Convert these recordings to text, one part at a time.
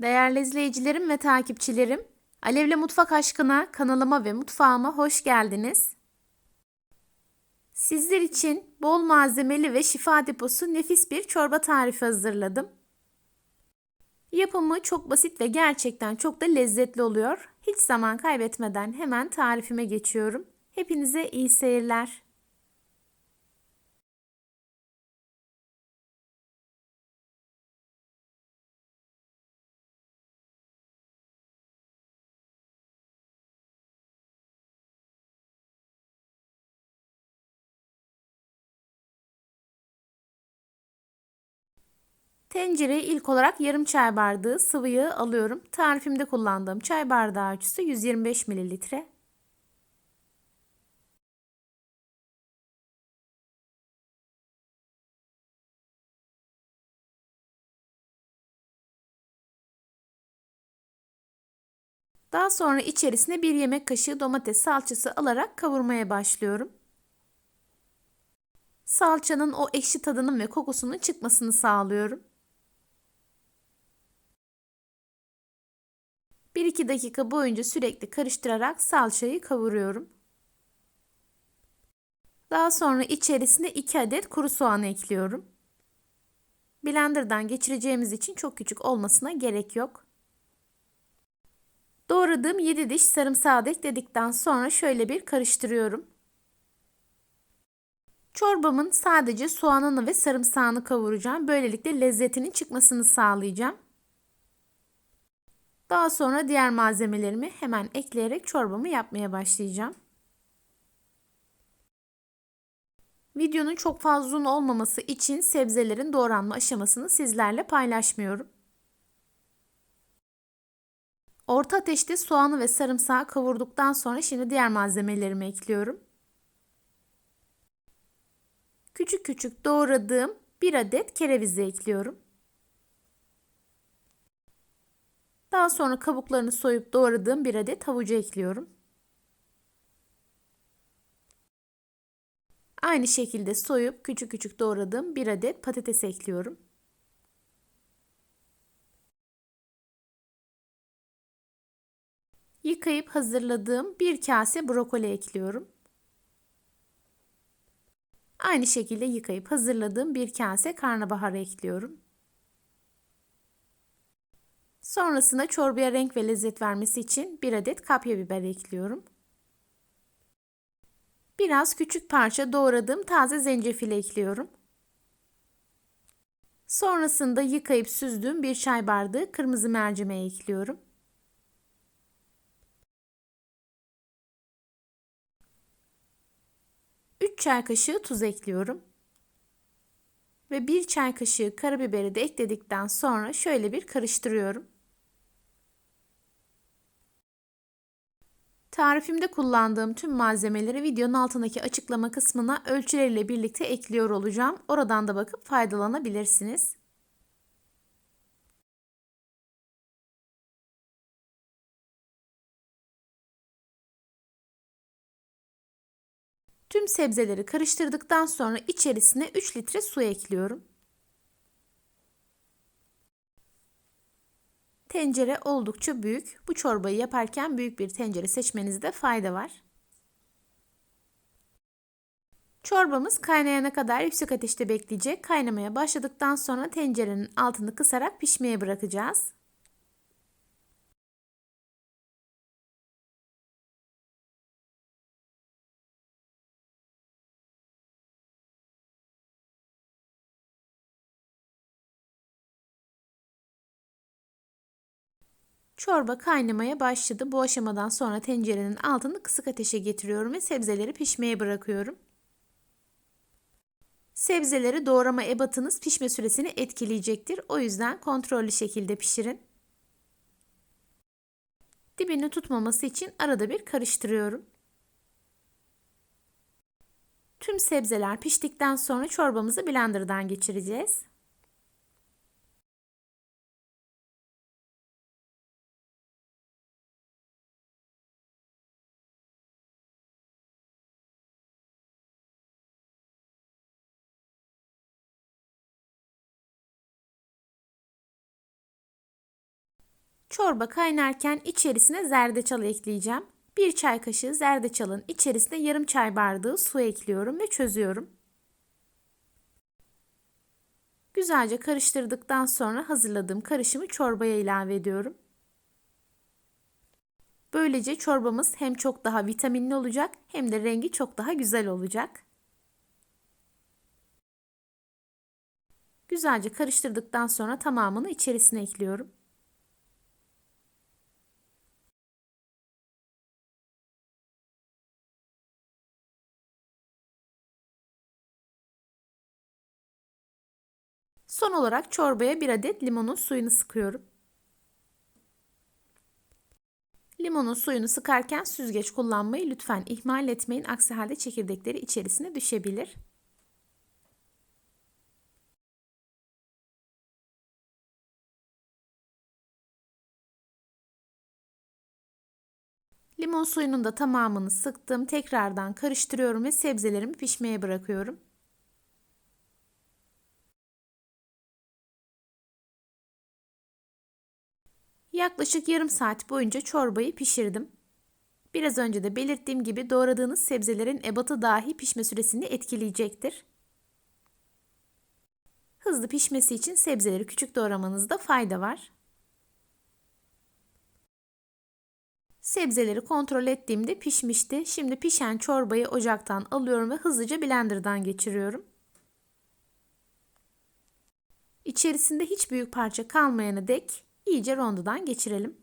Değerli izleyicilerim ve takipçilerim, Alevle Mutfak Aşkına kanalıma ve mutfağıma hoş geldiniz. Sizler için bol malzemeli ve şifa deposu nefis bir çorba tarifi hazırladım. Yapımı çok basit ve gerçekten çok da lezzetli oluyor. Hiç zaman kaybetmeden hemen tarifime geçiyorum. Hepinize iyi seyirler. Tencereye ilk olarak yarım çay bardağı sıvı yağı alıyorum. Tarifimde kullandığım çay bardağı ölçüsü 125 mililitre. Daha sonra içerisine bir yemek kaşığı domates salçası alarak kavurmaya başlıyorum. Salçanın o ekşi tadının ve kokusunun çıkmasını sağlıyorum. 1-2 dakika boyunca sürekli karıştırarak salçayı kavuruyorum. Daha sonra içerisine 2 adet kuru soğan ekliyorum. Blender'dan geçireceğimiz için çok küçük olmasına gerek yok. Doğradığım 7 diş sarımsağı da ekledikten sonra şöyle bir karıştırıyorum. Çorbamın sadece soğanını ve sarımsağını kavuracağım. Böylelikle lezzetinin çıkmasını sağlayacağım. Daha sonra diğer malzemelerimi hemen ekleyerek çorbamı yapmaya başlayacağım. Videonun çok fazla uzun olmaması için sebzelerin doğranma aşamasını sizlerle paylaşmıyorum. Orta ateşte soğanı ve sarımsağı kavurduktan sonra şimdi diğer malzemelerimi ekliyorum. Küçük küçük doğradığım bir adet kerevizi ekliyorum. Daha sonra kabuklarını soyup doğradığım bir adet havucu ekliyorum. Aynı şekilde soyup küçük küçük doğradığım bir adet patates ekliyorum. Yıkayıp hazırladığım bir kase brokoli ekliyorum. Aynı şekilde yıkayıp hazırladığım bir kase karnabahar ekliyorum. Sonrasında çorbaya renk ve lezzet vermesi için bir adet kapya biber ekliyorum. Biraz küçük parça doğradığım taze zencefil ekliyorum. Sonrasında yıkayıp süzdüğüm bir çay bardağı kırmızı mercimeği ekliyorum. Çay kaşığı tuz ekliyorum. Ve bir çay kaşığı karabiberi de ekledikten sonra şöyle bir karıştırıyorum. Tarifimde kullandığım tüm malzemeleri videonun altındaki açıklama kısmına ölçüleriyle birlikte ekliyor olacağım. Oradan da bakıp faydalanabilirsiniz. Tüm sebzeleri karıştırdıktan sonra içerisine 3 litre su ekliyorum. Tencere oldukça büyük. Bu çorbayı yaparken büyük bir tencere seçmenizde fayda var. Çorbamız kaynayana kadar yüksek ateşte bekleyecek. Kaynamaya başladıktan sonra tencerenin altını kısarak pişmeye bırakacağız. Çorba kaynamaya başladı. Bu aşamadan sonra tencerenin altını kısık ateşe getiriyorum ve sebzeleri pişmeye bırakıyorum. Sebzeleri doğrama ebatınız pişme süresini etkileyecektir. O yüzden kontrollü şekilde pişirin. Dibini tutmaması için arada bir karıştırıyorum. Tüm sebzeler piştikten sonra çorbamızı blenderdan geçireceğiz. Çorba kaynarken içerisine zerdeçal ekleyeceğim. Bir çay kaşığı zerdeçalın içerisine yarım çay bardağı su ekliyorum ve çözüyorum. Güzelce karıştırdıktan sonra hazırladığım karışımı çorbaya ilave ediyorum. Böylece çorbamız hem çok daha vitaminli olacak hem de rengi çok daha güzel olacak. Güzelce karıştırdıktan sonra tamamını içerisine ekliyorum. Son olarak çorbaya bir adet limonun suyunu sıkıyorum. Limonun suyunu sıkarken süzgeç kullanmayı lütfen ihmal etmeyin. Aksi halde çekirdekleri içerisine düşebilir. Limon suyunun da tamamını sıktım. Tekrardan karıştırıyorum ve sebzelerimi pişmeye bırakıyorum. Yaklaşık yarım saat boyunca çorbayı pişirdim. Biraz önce de belirttiğim gibi doğradığınız sebzelerin ebatı dahi pişme süresini etkileyecektir. Hızlı pişmesi için sebzeleri küçük doğramanızda fayda var. Sebzeleri kontrol ettiğimde pişmişti. Şimdi pişen çorbayı ocaktan alıyorum ve hızlıca blenderdan geçiriyorum. İçerisinde hiç büyük parça kalmayana dek iyice rondodan geçirelim.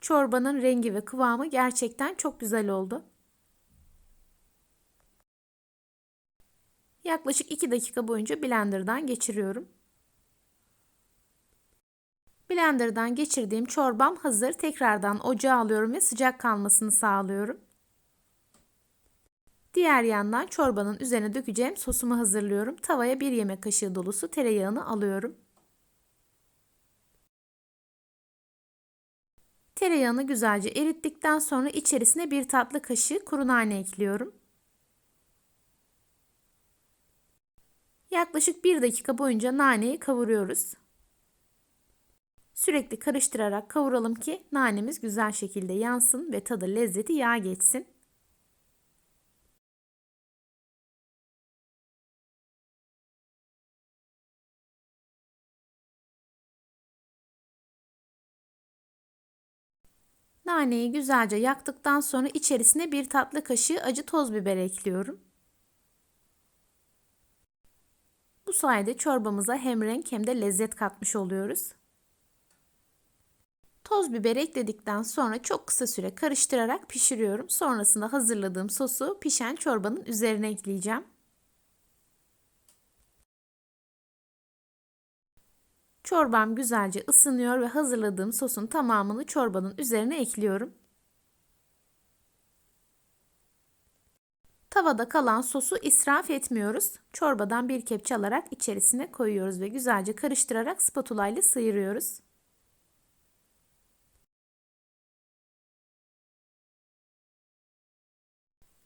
Çorbanın rengi ve kıvamı gerçekten çok güzel oldu. Yaklaşık 2 dakika boyunca blenderdan geçiriyorum. Blenderdan geçirdiğim çorbam hazır. Tekrardan ocağa alıyorum ve sıcak kalmasını sağlıyorum. Diğer yandan çorbanın üzerine dökeceğim sosumu hazırlıyorum. Tavaya bir yemek kaşığı dolusu tereyağını alıyorum. Tereyağını güzelce erittikten sonra içerisine bir tatlı kaşığı kuru nane ekliyorum. Yaklaşık bir dakika boyunca naneyi kavuruyoruz. Sürekli karıştırarak kavuralım ki nanemiz güzel şekilde yansın ve tadı lezzeti yağ geçsin. Naneyi güzelce yaktıktan sonra içerisine bir tatlı kaşığı acı toz biber ekliyorum. Bu sayede çorbamıza hem renk hem de lezzet katmış oluyoruz. Toz biber ekledikten sonra çok kısa süre karıştırarak pişiriyorum. Sonrasında hazırladığım sosu pişen çorbanın üzerine ekleyeceğim. Çorbam güzelce ısınıyor ve hazırladığım sosun tamamını çorbanın üzerine ekliyorum. Tavada kalan sosu israf etmiyoruz. Çorbadan bir kepçe alarak içerisine koyuyoruz ve güzelce karıştırarak spatula ile sıyırıyoruz.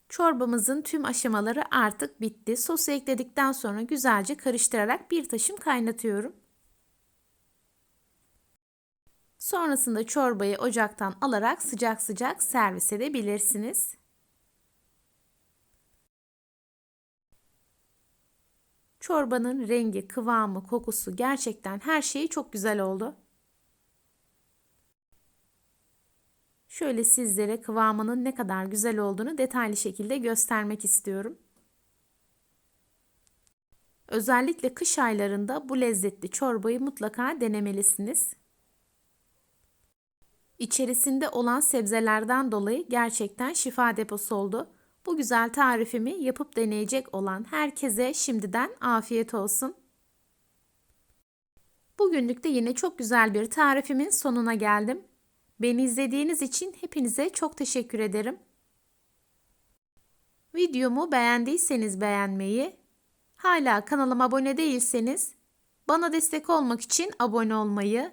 Çorbamızın tüm aşamaları artık bitti. Sosu ekledikten sonra güzelce karıştırarak bir taşım kaynatıyorum. Sonrasında çorbayı ocaktan alarak sıcak sıcak servis edebilirsiniz. Çorbanın rengi, kıvamı, kokusu gerçekten her şeyi çok güzel oldu. Şöyle sizlere kıvamının ne kadar güzel olduğunu detaylı şekilde göstermek istiyorum. Özellikle kış aylarında bu lezzetli çorbayı mutlaka denemelisiniz. İçerisinde olan sebzelerden dolayı gerçekten şifa deposu oldu. Bu güzel tarifimi yapıp deneyecek olan herkese şimdiden afiyet olsun. Bugünlük de yine çok güzel bir tarifimin sonuna geldim. Beni izlediğiniz için hepinize çok teşekkür ederim. Videomu beğendiyseniz beğenmeyi, hala kanalıma abone değilseniz bana destek olmak için abone olmayı